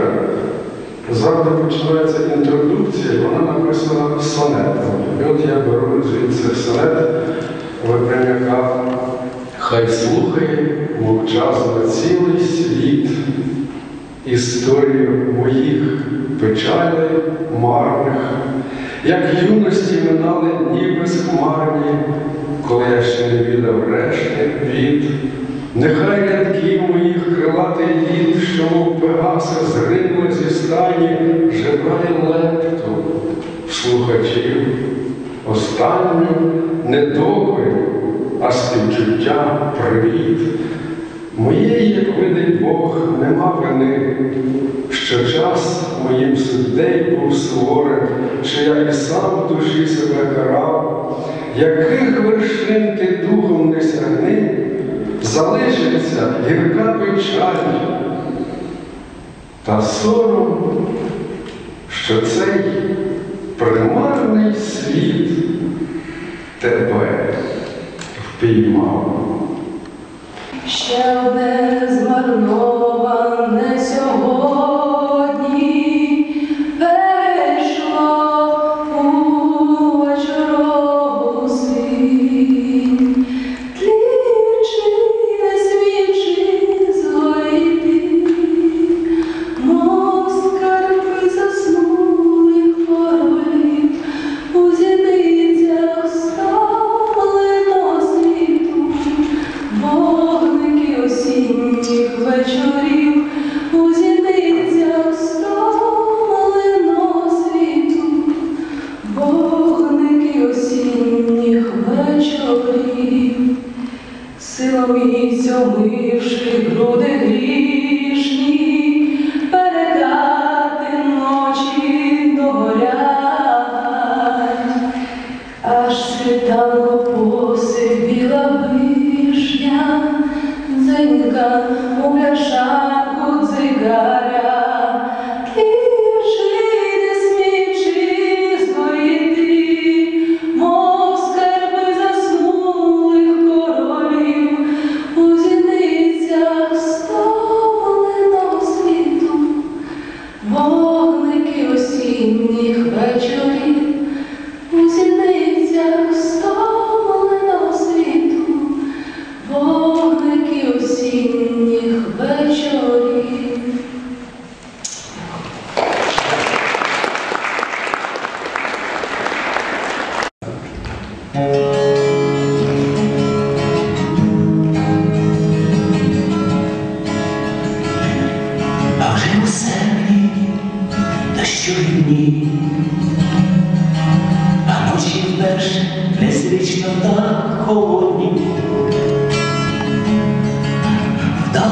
Шекспіра. Завжди починається інтродукція, вона написана сонетом. І от я беру звідси сонет Випрямяка. Хай слухає мовчазно цілий світ історію моїх печалей марних, як юності минали дні безхмарні, коли я ще не віддав решти від. Нехай рядки моїх крилатий літ, що мов пегаси зринули зі стані, жебрає лепту слухачів. Останню не доки, а співчуття привіт. Моєї, як видить Бог, нема вини, що час моїм суддей був суворим, що я і сам в душі себе карав, яких вершин ти духом не сягни, залишиться гірка печаль та сором, що цей примарний світ тебе впіймав. Ще одне змарноване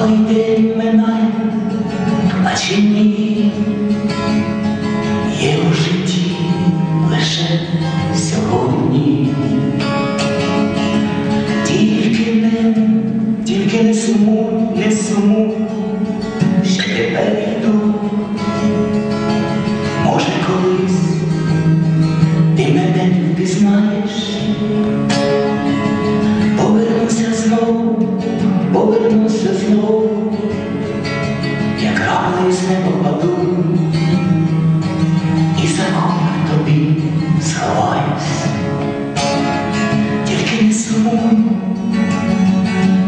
Haydi menay, açın iyi. Краплею з неба паду, і за тобі сховаюсь, тільки не сумуй,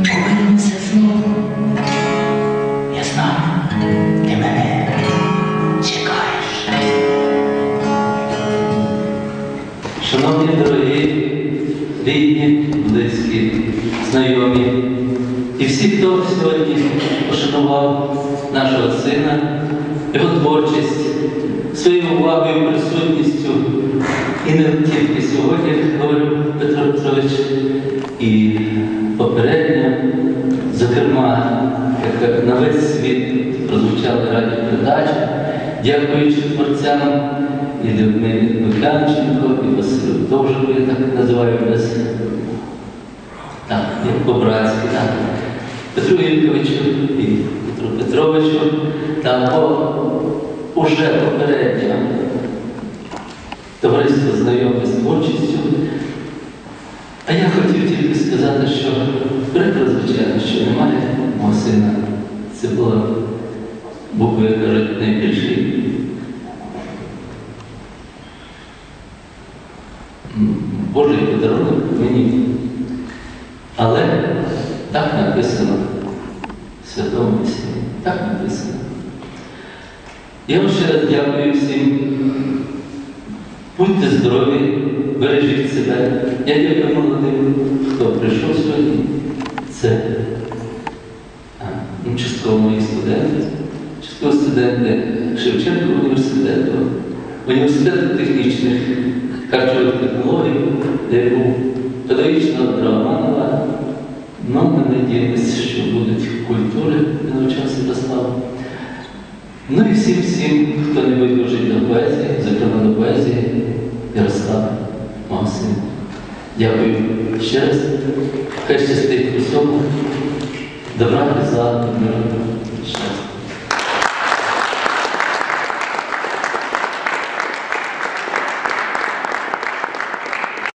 повернуся знову. Я знаю, ти мене чекаєш. Шановні дорогі, рідні, близькі, знайомі і всі, хто сьогодні пошанував нашого сина, його творчість, своєю увагою, присутністю. І не тільки сьогодні, як говорив Петро Петрович, і попередньо, зокрема, як на весь світ прозвучали радіопередачі, дякуючи творцям і Людмилі Миклянченко, і Василю Довжику, я так називаю без так, по-братськи, так. Петру Юрійовичу і Петру Петровичу, та по уже попередньо товариство знайоме з творчістю, А я хотів тільки сказати, що прикро, звичайно, що немає мого сина. Це було, був би, найбільший Божий подарунок мені. Але так написано в Святому Письмі. Так написано. Я вам ще раз дякую всім. Будьте здорові, бережіть себе. Я дякую молодим, хто прийшов сьогодні. Це ну, частково мої студенти, частково студенти Шевченка університету, університету технічних харчових технологій, де був педагогічного Романова. Ну, ми надіємося, що будуть культури, де навчався Ярослав. Ну і всім всім, хто не байдужий до поезії, зокрема до поезії, Ярослав, Максим. Дякую ще раз. Хай щастить усьому. Добра, за миру, щастя.